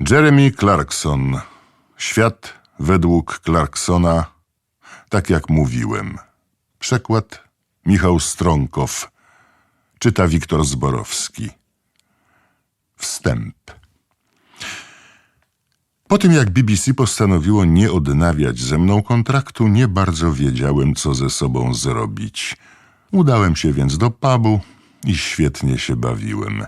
Jeremy Clarkson. Świat według Clarksona, tak jak mówiłem. Przekład Michał Strąkow. Czyta Wiktor Zborowski. Wstęp. Po tym jak BBC postanowiło nie odnawiać ze mną kontraktu, nie bardzo wiedziałem, co ze sobą zrobić. Udałem się więc do pubu i świetnie się bawiłem.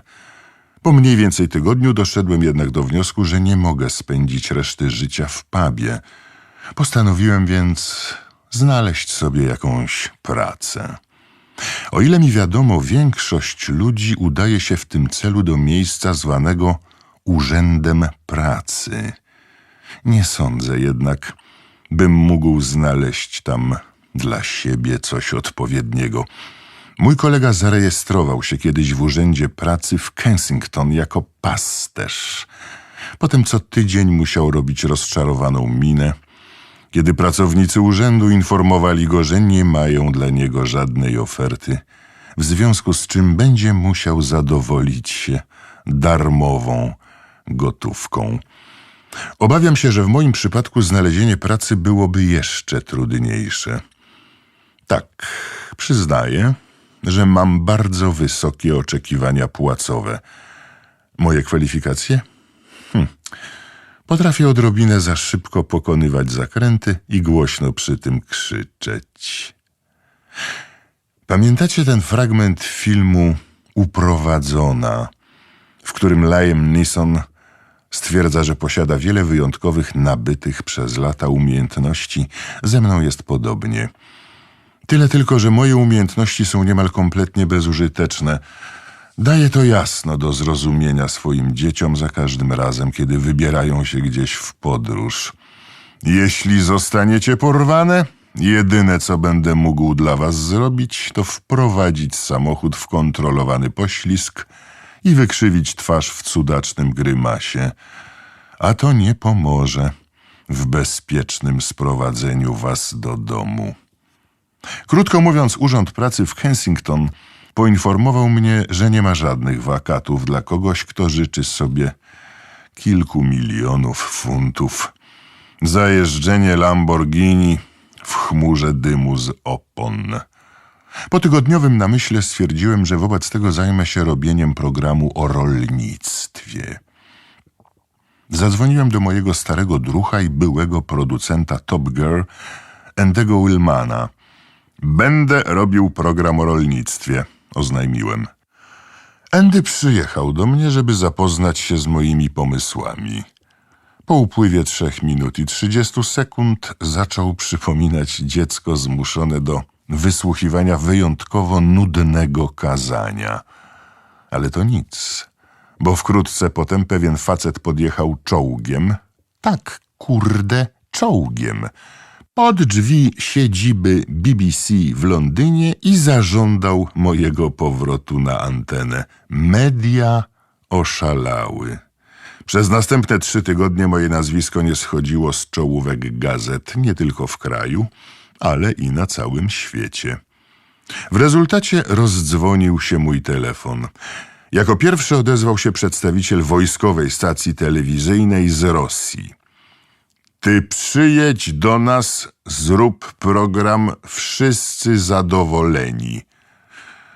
Po mniej więcej tygodniu doszedłem jednak do wniosku, że nie mogę spędzić reszty życia w pubie. Postanowiłem więc znaleźć sobie jakąś pracę. O ile mi wiadomo, większość ludzi udaje się w tym celu do miejsca zwanego Urzędem Pracy. Nie sądzę jednak, bym mógł znaleźć tam dla siebie coś odpowiedniego. Mój kolega zarejestrował się kiedyś w Urzędzie Pracy w Kensington jako pasterz. Potem co tydzień musiał robić rozczarowaną minę, kiedy pracownicy urzędu informowali go, że nie mają dla niego żadnej oferty, w związku z czym będzie musiał zadowolić się darmową gotówką. Obawiam się, że w moim przypadku znalezienie pracy byłoby jeszcze trudniejsze. Tak, przyznaję, że mam bardzo wysokie oczekiwania płacowe. Moje kwalifikacje? Hm. Potrafię odrobinę za szybko pokonywać zakręty i głośno przy tym krzyczeć. Pamiętacie ten fragment filmu Uprowadzona, w którym Liam Neeson stwierdza, że posiada wiele wyjątkowych, nabytych przez lata umiejętności? Ze mną jest podobnie. Tyle tylko, że moje umiejętności są niemal kompletnie bezużyteczne. Daję to jasno do zrozumienia swoim dzieciom za każdym razem, kiedy wybierają się gdzieś w podróż. Jeśli zostaniecie porwane, jedyne co będę mógł dla was zrobić, to wprowadzić samochód w kontrolowany poślizg i wykrzywić twarz w cudacznym grymasie. A to nie pomoże w bezpiecznym sprowadzeniu was do domu. Krótko mówiąc, Urząd Pracy w Kensington poinformował mnie, że nie ma żadnych wakatów dla kogoś, kto życzy sobie kilku milionów funtów. Zajeżdżenie Lamborghini w chmurze dymu z opon. Po tygodniowym namyśle stwierdziłem, że wobec tego zajmę się robieniem programu o rolnictwie. Zadzwoniłem do mojego starego drucha i byłego producenta Top Girl, Endego Willmana. Będę robił program o rolnictwie, oznajmiłem. Andy przyjechał do mnie, żeby zapoznać się z moimi pomysłami. Po upływie trzech minut i trzydziestu sekund zaczął przypominać dziecko zmuszone do wysłuchiwania wyjątkowo nudnego kazania. Ale to nic, bo wkrótce potem pewien facet podjechał czołgiem. Tak, kurde, czołgiem. Pod drzwi siedziby BBC w Londynie i zażądał mojego powrotu na antenę. Media oszalały. Przez następne trzy tygodnie moje nazwisko nie schodziło z czołówek gazet, nie tylko w kraju, ale i na całym świecie. W rezultacie rozdzwonił się mój telefon. Jako pierwszy odezwał się przedstawiciel wojskowej stacji telewizyjnej z Rosji. Ty przyjedź do nas, zrób program Wszyscy Zadowoleni.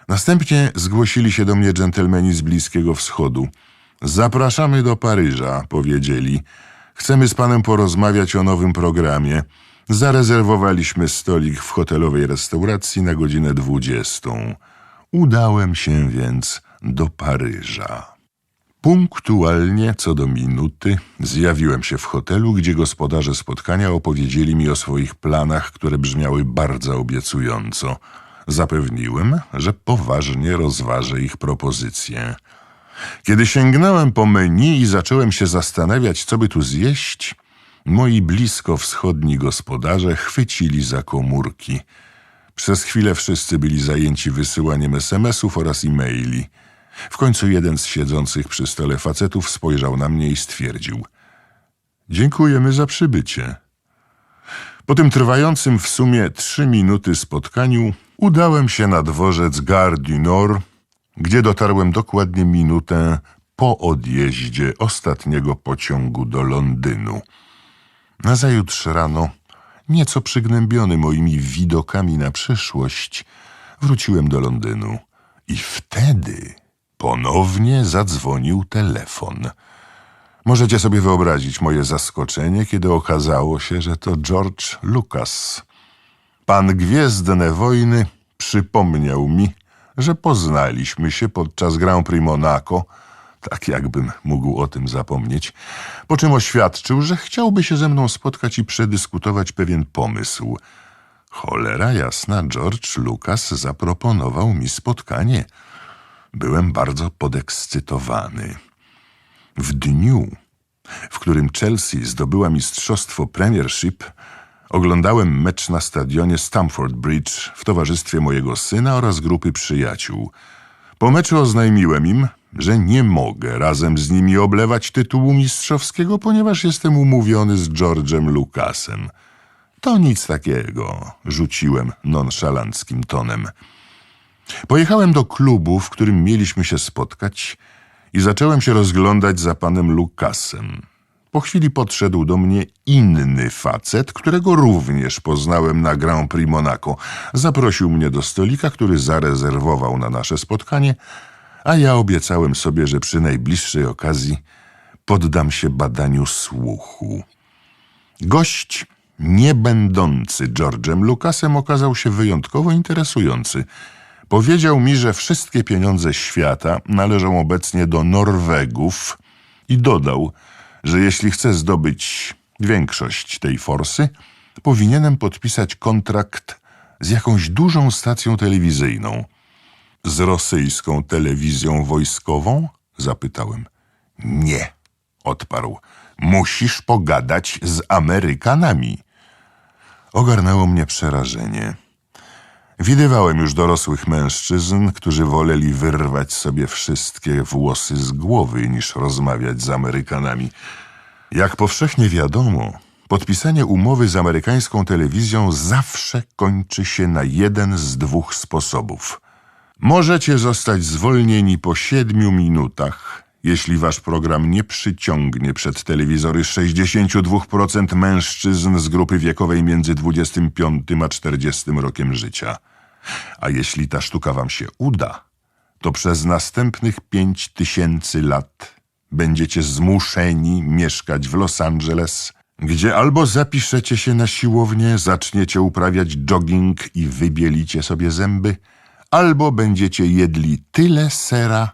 Następnie zgłosili się do mnie dżentelmeni z Bliskiego Wschodu. Zapraszamy do Paryża, powiedzieli. Chcemy z panem porozmawiać o nowym programie. Zarezerwowaliśmy stolik w hotelowej restauracji na godzinę dwudziestą. Udałem się więc do Paryża. Punktualnie co do minuty zjawiłem się w hotelu, gdzie gospodarze spotkania opowiedzieli mi o swoich planach, które brzmiały bardzo obiecująco. Zapewniłem, że poważnie rozważę ich propozycje. Kiedy sięgnąłem po menu i zacząłem się zastanawiać, co by tu zjeść, moi blisko wschodni gospodarze chwycili za komórki. Przez chwilę wszyscy byli zajęci wysyłaniem SMS-ów oraz e-maili. W końcu jeden z siedzących przy stole facetów spojrzał na mnie i stwierdził: Dziękujemy za przybycie. Po tym trwającym w sumie trzy minuty spotkaniu udałem się na dworzec Gare du Nord, gdzie dotarłem dokładnie minutę po odjeździe ostatniego pociągu do Londynu. Nazajutrz rano, nieco przygnębiony moimi widokami na przyszłość, wróciłem do Londynu i wtedy ponownie zadzwonił telefon. Możecie sobie wyobrazić moje zaskoczenie, kiedy okazało się, że to George Lucas. Pan Gwiezdne Wojny przypomniał mi, że poznaliśmy się podczas Grand Prix Monaco, tak jakbym mógł o tym zapomnieć, po czym oświadczył, że chciałby się ze mną spotkać i przedyskutować pewien pomysł. Cholera jasna, George Lucas zaproponował mi spotkanie. Byłem bardzo podekscytowany. W dniu, w którym Chelsea zdobyła mistrzostwo Premiership, oglądałem mecz na stadionie Stamford Bridge w towarzystwie mojego syna oraz grupy przyjaciół. Po meczu oznajmiłem im, że nie mogę razem z nimi oblewać tytułu mistrzowskiego, ponieważ jestem umówiony z George'em Lucasem. To nic takiego, rzuciłem nonszalanckim tonem. Pojechałem do klubu, w którym mieliśmy się spotkać i zacząłem się rozglądać za panem Lukasem. Po chwili podszedł do mnie inny facet, którego również poznałem na Grand Prix Monaco. Zaprosił mnie do stolika, który zarezerwował na nasze spotkanie, a ja obiecałem sobie, że przy najbliższej okazji poddam się badaniu słuchu. Gość, nie będący George'em Lucasem, okazał się wyjątkowo interesujący. Powiedział mi, że wszystkie pieniądze świata należą obecnie do Norwegów i dodał, że jeśli chcę zdobyć większość tej forsy, powinienem podpisać kontrakt z jakąś dużą stacją telewizyjną. Z rosyjską telewizją wojskową? zapytałem. Nie, odparł. Musisz pogadać z Amerykanami. Ogarnęło mnie przerażenie. Widywałem już dorosłych mężczyzn, którzy woleli wyrwać sobie wszystkie włosy z głowy, niż rozmawiać z Amerykanami. Jak powszechnie wiadomo, podpisanie umowy z amerykańską telewizją zawsze kończy się na jeden z dwóch sposobów. Możecie zostać zwolnieni po siedmiu minutach, jeśli wasz program nie przyciągnie przed telewizory 62% mężczyzn z grupy wiekowej między 25 a 40 rokiem życia. A jeśli ta sztuka wam się uda, to przez następnych pięć tysięcy lat będziecie zmuszeni mieszkać w Los Angeles, gdzie albo zapiszecie się na siłownię, zaczniecie uprawiać jogging i wybielicie sobie zęby, albo będziecie jedli tyle sera,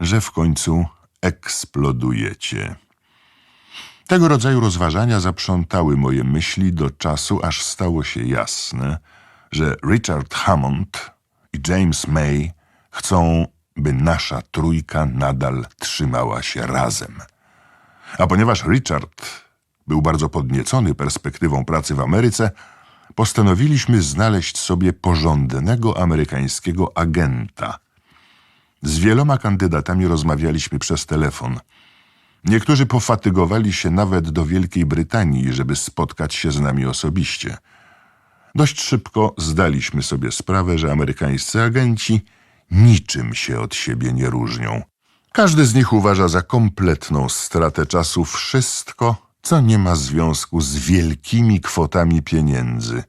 że w końcu eksplodujecie. Tego rodzaju rozważania zaprzątały moje myśli do czasu, aż stało się jasne, że Richard Hammond i James May chcą, by nasza trójka nadal trzymała się razem. A ponieważ Richard był bardzo podniecony perspektywą pracy w Ameryce, postanowiliśmy znaleźć sobie porządnego amerykańskiego agenta. Z wieloma kandydatami rozmawialiśmy przez telefon. Niektórzy pofatygowali się nawet do Wielkiej Brytanii, żeby spotkać się z nami osobiście. Dość szybko zdaliśmy sobie sprawę, że amerykańscy agenci niczym się od siebie nie różnią. Każdy z nich uważa za kompletną stratę czasu wszystko, co nie ma związku z wielkimi kwotami pieniędzy.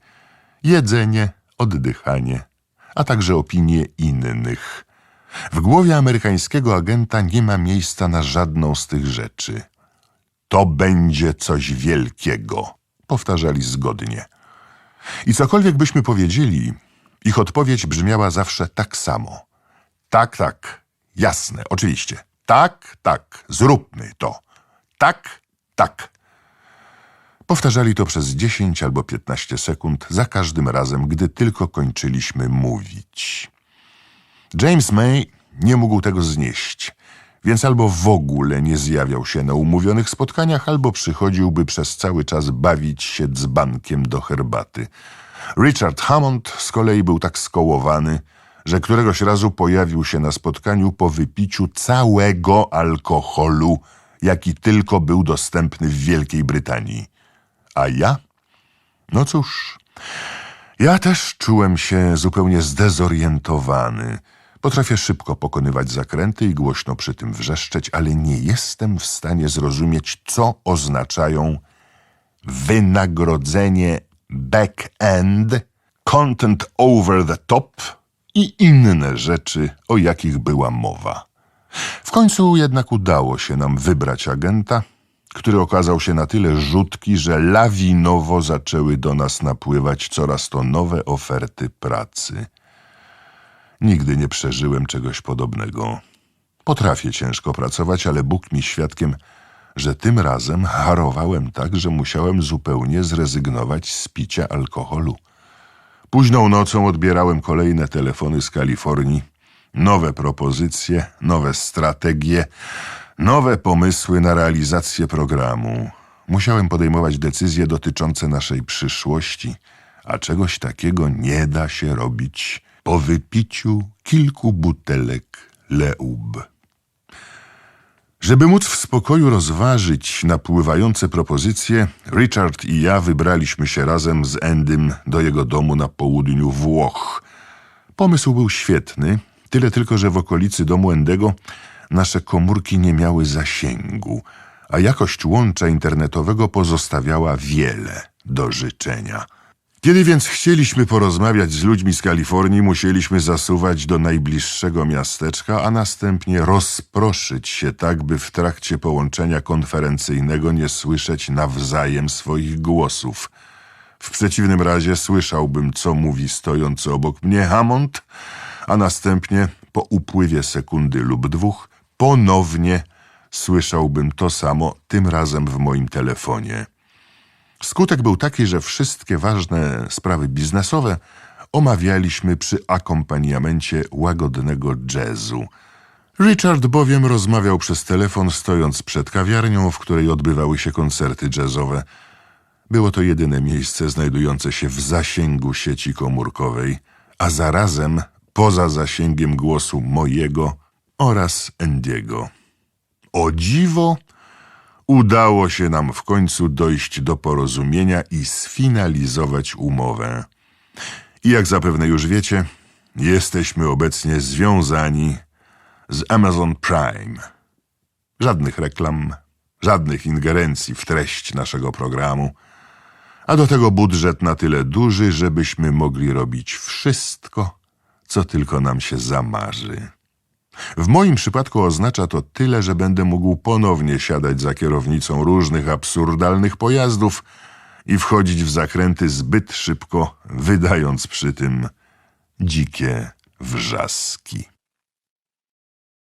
Jedzenie, oddychanie, a także opinie innych. W głowie amerykańskiego agenta nie ma miejsca na żadną z tych rzeczy. To będzie coś wielkiego, powtarzali zgodnie. I cokolwiek byśmy powiedzieli, ich odpowiedź brzmiała zawsze tak samo. Tak, tak, jasne, oczywiście. Tak, tak, zróbmy to. Tak, tak. Powtarzali to przez 10 albo 15 sekund za każdym razem, gdy tylko kończyliśmy mówić. James May nie mógł tego znieść, więc albo w ogóle nie zjawiał się na umówionych spotkaniach, albo przychodziłby przez cały czas bawić się dzbankiem do herbaty. Richard Hammond z kolei był tak skołowany, że któregoś razu pojawił się na spotkaniu po wypiciu całego alkoholu, jaki tylko był dostępny w Wielkiej Brytanii. A ja? No cóż, ja też czułem się zupełnie zdezorientowany – Potrafię szybko pokonywać zakręty i głośno przy tym wrzeszczeć, ale nie jestem w stanie zrozumieć, co oznaczają wynagrodzenie back-end, content over the top i inne rzeczy, o jakich była mowa. W końcu jednak udało się nam wybrać agenta, który okazał się na tyle rzutki, że lawinowo zaczęły do nas napływać coraz to nowe oferty pracy. Nigdy nie przeżyłem czegoś podobnego. Potrafię ciężko pracować, ale Bóg mi świadkiem, że tym razem harowałem tak, że musiałem zupełnie zrezygnować z picia alkoholu. Późną nocą odbierałem kolejne telefony z Kalifornii. Nowe propozycje, nowe strategie, nowe pomysły na realizację programu. Musiałem podejmować decyzje dotyczące naszej przyszłości, a czegoś takiego nie da się robić po wypiciu kilku butelek Leub. Żeby móc w spokoju rozważyć napływające propozycje, Richard i ja wybraliśmy się razem z Endym do jego domu na południu Włoch. Pomysł był świetny, tyle tylko, że w okolicy domu Endego nasze komórki nie miały zasięgu, a jakość łącza internetowego pozostawiała wiele do życzenia. Kiedy więc chcieliśmy porozmawiać z ludźmi z Kalifornii, musieliśmy zasuwać do najbliższego miasteczka, a następnie rozproszyć się tak, by w trakcie połączenia konferencyjnego nie słyszeć nawzajem swoich głosów. W przeciwnym razie słyszałbym, co mówi stojący obok mnie Hammond, a następnie po upływie sekundy lub dwóch ponownie słyszałbym to samo, tym razem w moim telefonie. Skutek był taki, że wszystkie ważne sprawy biznesowe omawialiśmy przy akompaniamencie łagodnego jazzu. Richard bowiem rozmawiał przez telefon stojąc przed kawiarnią, w której odbywały się koncerty jazzowe. Było to jedyne miejsce znajdujące się w zasięgu sieci komórkowej, a zarazem poza zasięgiem głosu mojego oraz Endiego. O dziwo, udało się nam w końcu dojść do porozumienia i sfinalizować umowę. I jak zapewne już wiecie, jesteśmy obecnie związani z Amazon Prime. Żadnych reklam, żadnych ingerencji w treść naszego programu, a do tego budżet na tyle duży, żebyśmy mogli robić wszystko, co tylko nam się zamarzy. W moim przypadku oznacza to tyle, że będę mógł ponownie siadać za kierownicą różnych absurdalnych pojazdów i wchodzić w zakręty zbyt szybko, wydając przy tym dzikie wrzaski.